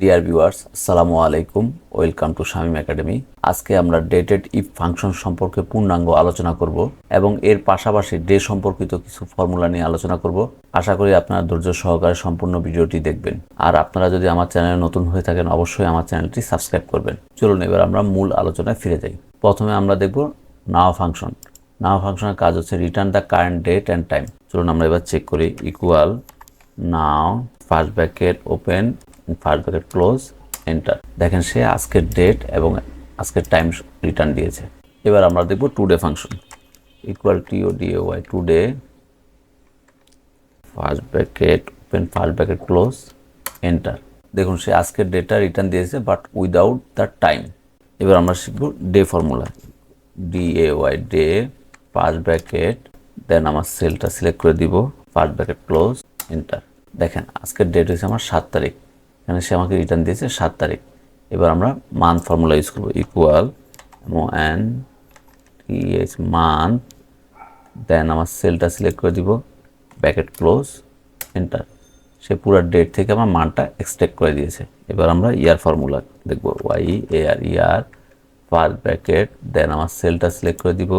Dear viewers আসসালামু আলাইকুম welcome to Shamim academy আজকে আমরা ডেটেড ইফ ফাংশন সম্পর্কে পূর্ণাঙ্গ আলোচনা করব এবং এর পাশাপাশি ডে সম্পর্কিত কিছু ফর্মুলা নিয়ে আলোচনা করব। আশা করি আপনারা ধৈর্য সহকারে সম্পূর্ণ ভিডিওটি দেখবেন। আর আপনারা যদি আমার চ্যানেলে নতুন হয়ে থাকেন, অবশ্যই আমার চ্যানেলটি সাবস্ক্রাইব করবেন। চলুন এবার আমরা মূল আলোচনায় ফিরে যাই। প্রথমে আমরা দেখব নাও ফাংশন নাও ফাংশনের কাজ হচ্ছে return the current date and time চলুন আমরা এবার চেক করি equal now first bracket open first bracket close enter দেখেন সে আজকের ডেট এবং আজকের টাইম রিটার্ন দিয়েছে। এবার আমরা দেখব today function equal T O D A Y today first bracket open first bracket close enter দেখুন, সে আজকের ডেটা রিটার্ন দিয়েছে বাট উইদাউট দ্য টাইম এবার আমরা শিখব day formula D A Y day first bracket then আমার সেলটা select করে দিব ফার্স্ট ব্র্যাকেট ক্লোজ এন্টার দেখেন, আজকের ডেট হচ্ছে আমার সাত তারিখ। এখানে সে আমাকে রিটার্ন দিয়েছে সাত তারিখ। এবার আমরা মান্থ ফর্মুলা ইউজ করব equal N T H month then আমার সেলটা সিলেক্ট করে দিব ব্যাকেট ক্লোজ এন্টার সে পুরো ডেট থেকে আমার মানটা এক্সট্রেক্ট করে দিয়েছে। এবার আমরা ইয়ার ফর্মুলা দেখব Y E R year first bracket then আমার সেলটা সিলেক্ট করে দিব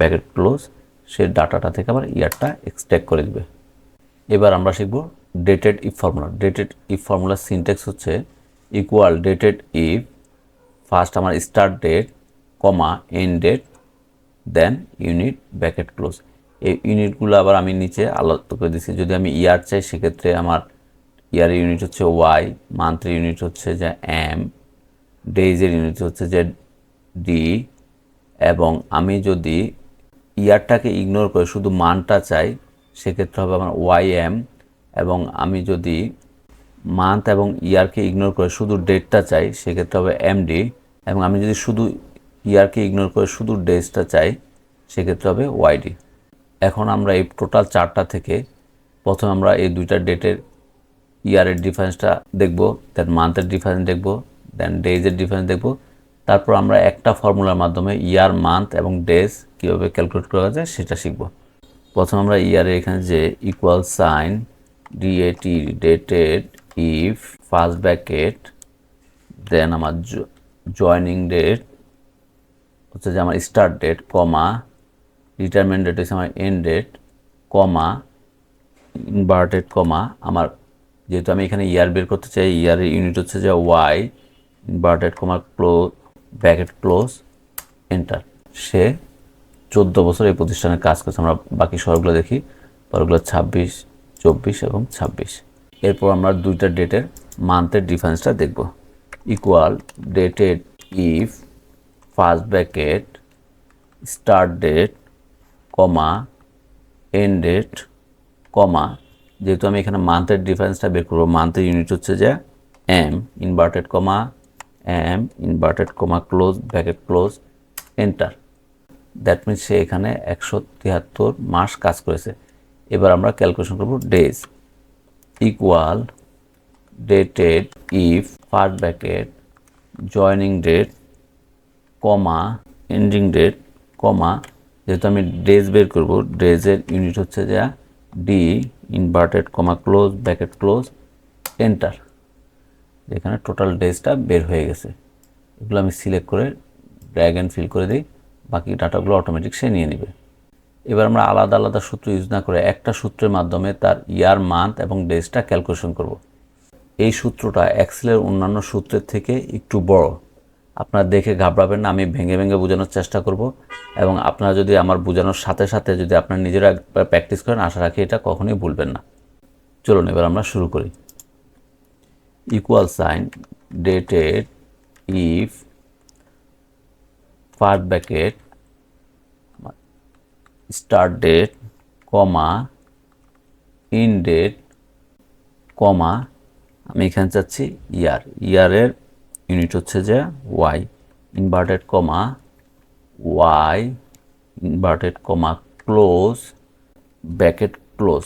ব্যাকেট ক্লোজ সে ডাটাটা থেকে আমার ইয়ারটা এক্সট্রেক্ট করে দিবে। এবার আমরা শিখব dated if formula dated if ফর্মুলার syntax হচ্ছে ইকুয়াল ডেটেড ইফ ফার্স্ট আমার start date comma end date then unit bracket close এই ইউনিটগুলো আবার আমি নিচে আলাদা করে দিচ্ছি যদি আমি ইয়ার চাই, সেক্ষেত্রে আমার ইয়ারের ইউনিট হচ্ছে ওয়াই মান্থের ইউনিট হচ্ছে যে এম ডেইজের ইউনিট হচ্ছে যে ডি এবং আমি যদি ইয়ারটাকে ইগনোর করে শুধু মানটা চাই, সেক্ষেত্রে হবে আমার ওয়াই এম এবং আমি যদি মান্থ এবং ইয়ারকে ইগনোর করে শুধু ডেটটা চাই, সেক্ষেত্রে হবে এমডি এবং আমি যদি শুধু ইয়ারকে ইগনোর করে শুধু ডেজটা চাই, সেক্ষেত্রে হবে ওয়াইডি এখন আমরা এই টোটাল চারটা থেকে প্রথমে আমরা এই দুইটা ডেটের ইয়ারের ডিফারেন্সটা দেখব দেন মান্থের ডিফারেন্স দেখব দেন ডেজের ডিফারেন্স দেখব। তারপর আমরা একটা ফর্মুলার মাধ্যমে ইয়ার মান্থ এবং ডেজ কীভাবে ক্যালকুলেট করা যায় সেটা শিখব। প্রথম আমরা ইয়ারের এখানে যে equal sign DAT dated if first bracket then আমার জয়নিং ডেট হচ্ছে যে আমার start date comma retirement date হচ্ছে আমার end date comma inverted comma আমার যেহেতু আমি এখানে ইয়ার বের করতে চাই ইয়ারের ইউনিট হচ্ছে যে Y inverted comma close bracket close enter সে চোদ্দ বছর এই প্রতিষ্ঠানে কাজ করছে, আমরা বাকি শহরগুলো দেখি, পরগুলো ছাব্বিশ চব্বিশ এবং ছাব্বিশ। এরপর আমরা দুইটা ডেটের মান্থের ডিফারেন্সটা দেখব। Equal dated if first bracket start date comma end date comma যেহেতু আমি এখানে মান্থের ডিফারেন্সটা বের করব মান্থের ইউনিট হচ্ছে যে M inverted comma M inverted comma close bracket close enter that means সে এখানে একশো তিয়াত্তর মাস কাজ করেছে। এবার আমরা ক্যালকুলেশন করব days equal dated if first bracket joining date comma ending date comma যেহেতু আমি ডেজ বের করব ডেজের ইউনিট হচ্ছে যা D inverted comma close bracket close enter যেখানে টোটাল ডেজটা বের হয়ে গেছে। এগুলো আমি সিলেক্ট করে ড্র্যাগ অ্যান্ড ফিল করে দিই, বাকি ডাটাগুলো অটোমেটিক সে নিয়ে নেবে। এবার আমরা আলাদা আলাদা সূত্র ইউজ না করে একটা সূত্রের মাধ্যমে তার ইয়ার মান্থ এবং ডেজটা ক্যালকুলেশন করব। এই সূত্রটা এক্সেলের অন্যান্য সূত্রের থেকে একটু বড়। আপনারা দেখে ঘাবড়াবেন না, আমি ভেঙে ভেঙে বোঝানোর চেষ্টা করব এবং আপনারা যদি আমার বোঝানোর সাথে সাথে যদি আপনারা নিজেরা প্র্যাকটিস করেন, আশা রাখি এটা কখনোই ভুলবেন না। চলুন, এবার আমরা শুরু করি। Equal sign dated if first bracket start date comma end date comma আমি এখানে চাচ্ছি ইয়ার ইয়ারের ইউনিট হচ্ছে যে Y inverted comma Y inverted comma close bracket close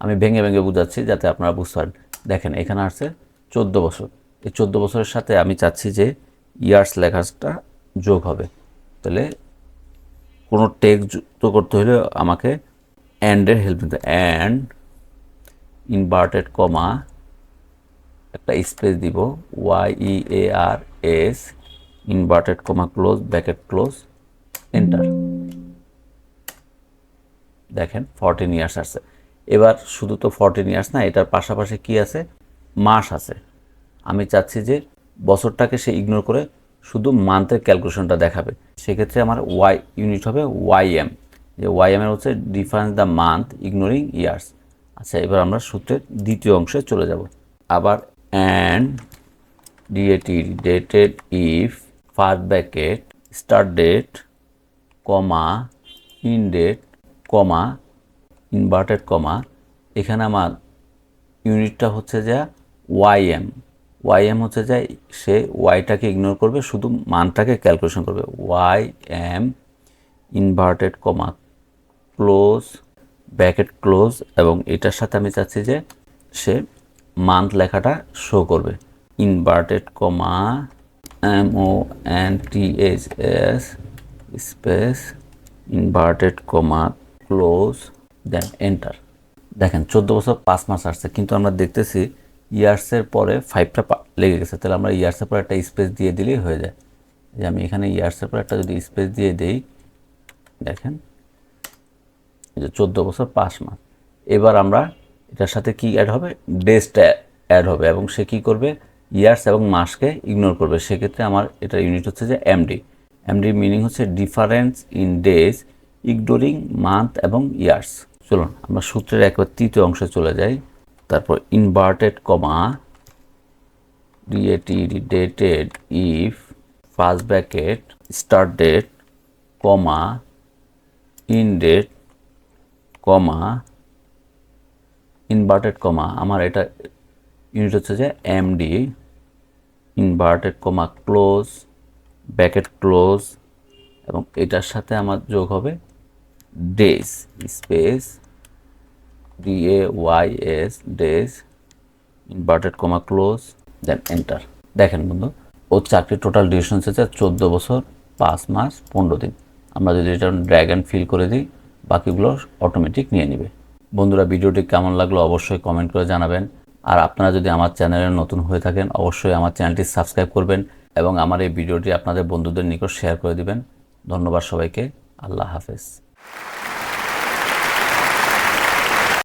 আমি ভেঙে ভেঙে বুঝাচ্ছি যাতে আপনারা বুঝতে পারেন। দেখেন, এখানে আসছে চোদ্দ বছর। এই চোদ্দ বছরের সাথে আমি চাচ্ছি যে ইয়ার্স লেখাটা যোগ হবে। তাহলে কোনো টেক যুক্ত করতে হলে আমাকে অ্যান্ডের হেল্প নিতে অ্যান্ড ইনভার্টেড কমা একটা স্পেস দিব। Y E A R S inverted comma close bracket close enter দেখেন ফরটিন ইয়ার্স আছে এবার শুধু তো ফরটিন ইয়ার্স না, এটার পাশাপাশি কি আছে? মাস আছে। আমি চাচ্ছি যে বছরটাকে সে ইগনোর করে শুধু মান্থের ক্যালকুলেশনটা দেখাবে। সেক্ষেত্রে আমার ওয়াই ইউনিট হবে ওয়াই এম যে ওয়াই এম এর হচ্ছে difference the month ignoring years আচ্ছা এবার আমরা সূত্রের দ্বিতীয় অংশে চলে যাব। আবার and DAT dated if first bracket start date comma end date comma inverted comma এখানে আমার ইউনিটটা হচ্ছে যে ওয়াইএম ওয়াইএম হচ্ছে যে সে ওয়াইটাকে ইগনোর করবে, শুধু মানটাকে ক্যালকুলেশন করবে। Y M inverted comma close bracket close এবং এটার সাথে আমি চাচ্ছি যে সে মান্থ লেখাটা শো করবে। Inverted comma M O N T H S space inverted comma close then enter দেখেন, চোদ্দ বছর পাঁচ মাস আসছে, কিন্তু আমরা দেখতেছি ইয়ার্সের পরে ফাইভটা লেগে গেছে। তাহলে আমরা ইয়ার্সের পরে একটা স্পেস দিয়ে দিলেই হয়ে যায়। যে আমি এখানে ইয়ার্সের পরে একটা যদি স্পেস দিয়ে দেই, দেখেন যে চোদ্দ বছর পাঁচ মাস। এবার আমরা এটার সাথে কি অ্যাড হবে? ডেজটা অ্যাড হবে এবং সে কি করবে? ইয়ার্স এবং মাসকে ইগনোর করবে। সেক্ষেত্রে আমার এটা ইউনিট হচ্ছে যে এমডি এমডি মিনিং হচ্ছে difference in days ignoring month এবং ইয়ার্স চলুন, আমরা সূত্রের একবার তৃতীয় অংশে চলে যাই। তারপর inverted comma DAT dated if first bracket start date comma end date comma inverted comma আমার এটা ইউনিট হচ্ছে যে MD inverted comma close bracket close এবং এটার সাথে আমার যোগ হবে days space D A Y S days inverted comma close then enter দেখেন বন্ধু, ওর চাকরির টোটাল ডিউরেশন হচ্ছে চোদ্দ বছর, পাঁচ মাস, পনেরো দিন। আমরা যদি এটা ড্র্যাগ অ্যান্ড ফিল করে দিই, বাকিগুলো অটোমেটিক নিয়ে নেবে। বন্ধুরা, ভিডিওটি কেমন লাগল অবশ্যই কমেন্ট করে জানাবেন। আর আপনারা যদি আমার চ্যানেলে নতুন হয়ে থাকেন, অবশ্যই আমার চ্যানেলটি সাবস্ক্রাইব করবেন এবং আমার এই ভিডিওটি আপনাদের বন্ধুদের নিকট শেয়ার করে দিবেন। ধন্যবাদ সবাইকে। আল্লাহ হাফেজ।